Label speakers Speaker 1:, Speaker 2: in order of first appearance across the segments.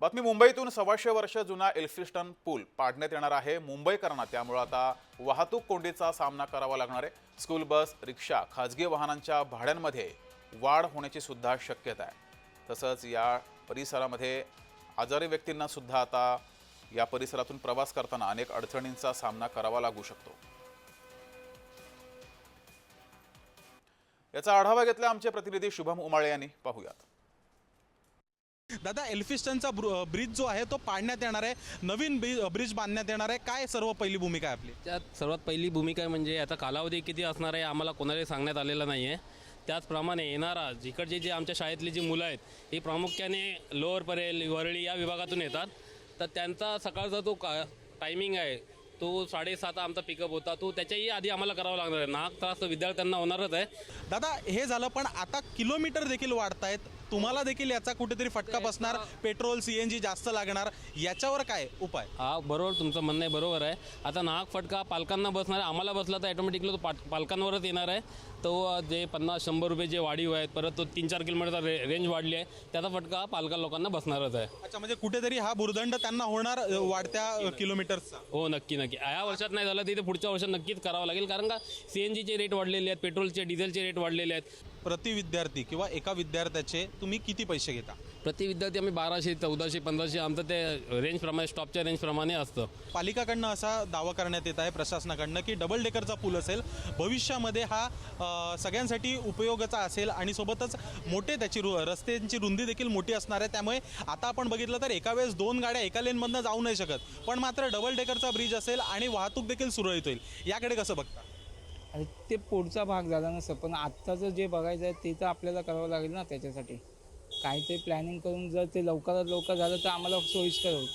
Speaker 1: बातमी मुंबईतून सव्वाशे वर्ष जुना एल्फिस्टन पूल पाडण्यात येणार आहे. मुंबईकरांना त्यामुळे आता वाहतूक कोंडीचा सामना करावा लागणार आहे. स्कूल बस रिक्षा खाजगी वाहनांच्या भाड्यांमध्ये वाढ होण्याची सुद्धा शक्यता आहे. तसंच या परिसरामध्ये आजारी व्यक्तींना सुद्धा आता या परिसरातून प्रवास करताना अनेक अडचणींचा सामना करावा लागू शकतो. याचा आढावा घेतला आमचे प्रतिनिधी शुभम उमाळे यांनी. पाहूयात.
Speaker 2: दादा एल्फिस्टनचा ब्रु- ब्रिज जो आहे तो पाडण्यात येणार आहे. नवीन ब्रिज ब्रिज बांधण्यात येणार आहे. काय सर्व पहिली भूमिका आहे आपली?
Speaker 3: त्यात सर्वात पहिली भूमिका आहे म्हणजे याचा कालावधी किती असणार आहे आम्हाला कोणालाही सांगण्यात आलेला नाही आहे त्याचप्रमाणे येणारा जिकडचे जे आमच्या शाळेतली जी मुलं आहेत ही प्रामुख्याने लोअर परेल वरळी या विभागातून येतात. तर त्यांचा सकाळचा जो का टायमिंग आहे तो साडेसात आमचा पिकअप होता. तो त्याच्याही आधी आम्हाला करावा लागणार आहे. नाहक त्रास तर विद्यार्थ्यांना होणारच आहे.
Speaker 2: दादा हे झालं पण आता किलोमीटर देखील वाढतायत. तुम्हाला देखील याचा कुठेतरी फटका बसणार पेट्रोल सीएनजी जास्त लागणार याच्यावर काय उपाय?
Speaker 3: हा बरोबर तुमचं म्हणणं आहे बरोबर आहे. आता नाहक फटका पालकांना बसणार आहे आम्हाला बसला तर ॲटोमॅटिकली तो पाट पालकांवरच येणार आहे. तो जे पन्नास शंभर रुपये जे वाढीव आहेत परत तो तीन चार किलोमीटरचा रे रेंज वाढली आहे त्याचा फटका पालका लोकांना बसणारच आहे.
Speaker 2: अच्छा म्हणजे कुठेतरी हा भुर्दंड त्यांना होणार अ, वाढत्या किलोमीटरचा
Speaker 3: हो नक्की नक्की. या वर्षात नाही झालं तिथे पुढच्या वर्षात नक्कीच करावं लागेल कारण का सी एन जीचे रेट वाढलेले आहेत पेट्रोलचे डिझेलचे रेट वाढलेले आहेत.
Speaker 2: प्रति विद्यार्थी किंवा एका विद्यार्थ्याचे तुम्ही किती पैसे घेता?
Speaker 3: प्रति विद्यार्थी आम्ही बाराशे चौदाशे पंधराशे आमचं ते रेंजप्रमाणे स्टॉपच्या रेंजप्रमाणे असतं.
Speaker 2: पालिकाकडनं असा दावा करण्यात येत आहे प्रशासनाकडनं की डबल डेकरचा पूल असेल भविष्यामध्ये हा सगळ्यांसाठी उपयोगाचा असेल आणि सोबतच मोठे त्याची रु रस्त्यांची रुंदी देखील मोठी असणार आहे. त्यामुळे आता आपण बघितलं तर एका वेळेस दोन गाड्या एका लेनमधनं जाऊ नाही शकत. पण मात्र डबल डेकरचा ब्रिज असेल आणि वाहतूक देखील सुरळीत होईल. याकडे कसं बघता?
Speaker 4: आणि ते पुढचा भाग झाला नसतं. पण आत्ताचं जे बघायचं आहे ते तर आपल्याला करावं लागेल ना त्याच्यासाठी. काहीतरी प्लॅनिंग करून जर ते लवकरात लवकर झालं तर आम्हाला सोयीस्कर होईल.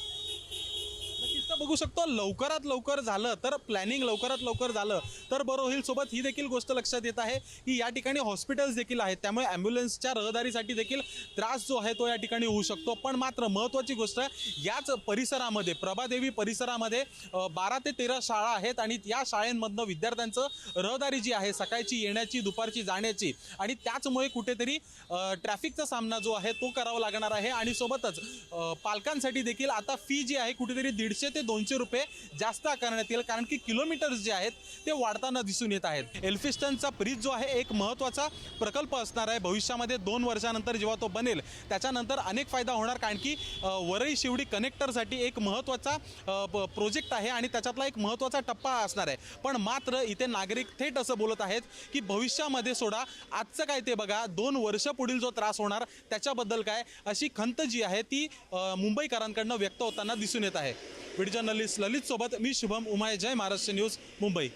Speaker 2: बघू शकतो. लवकरात लवकर झालं तर प्लॅनिंग लवकरात लवकर झालं तर बरं होईल सोबत ही देखील गोष्ट लक्षात येत आहे की या ठिकाणी हॉस्पिटल्स देखील आहेत. त्यामुळे ॲम्ब्युलन्सच्या रहदारीसाठी देखील त्रास जो आहे तो या ठिकाणी होऊ शकतो. पण मात्र महत्त्वाची गोष्ट याच परिसरामध्ये प्रभादेवी परिसरामध्ये बारा ते तेरा शाळा आहेत आणि या शाळेंमधनं विद्यार्थ्यांचं रहदारी जी आहे सकाळची येण्याची दुपारची जाण्याची आणि त्याचमुळे कुठेतरी ट्रॅफिकचा सामना जो आहे तो करावा लागणार आहे. आणि सोबतच पालकांसाठी देखील आता फी जी आहे कुठेतरी दीडशे ते दोन दोनशे रुपये जास्त आकारण्यात येईल कारण की किलोमीटर्स जे आहेत ते वाढताना दिसून येत आहेत. एल्फिस्टनचा ब्रिज जो आहे एक महत्त्वाचा प्रकल्प असणार आहे. भविष्यामध्ये दोन वर्षानंतर जेव्हा तो बनेल त्याच्यानंतर अनेक फायदा होणार कारण की अ, वरई शिवडी कनेक्टरसाठी एक महत्त्वाचा प- प्रोजेक्ट आहे आणि त्याच्यातला एक महत्त्वाचा टप्पा असणार आहे. पण मात्र इथे नागरिक थेट असं बोलत आहेत की भविष्यामध्ये सोडा आजचं काय ते बघा दोन वर्ष पुढील जो त्रास होणार त्याच्याबद्दल काय अशी खंत जी आहे ती मुंबईकरांकडनं व्यक्त होताना दिसून येत आहे. व्हिडिओ जर्नलिस्ट ललित सोबत मी शुभम उमाय जय महाराष्ट्र न्यूज मुंबई.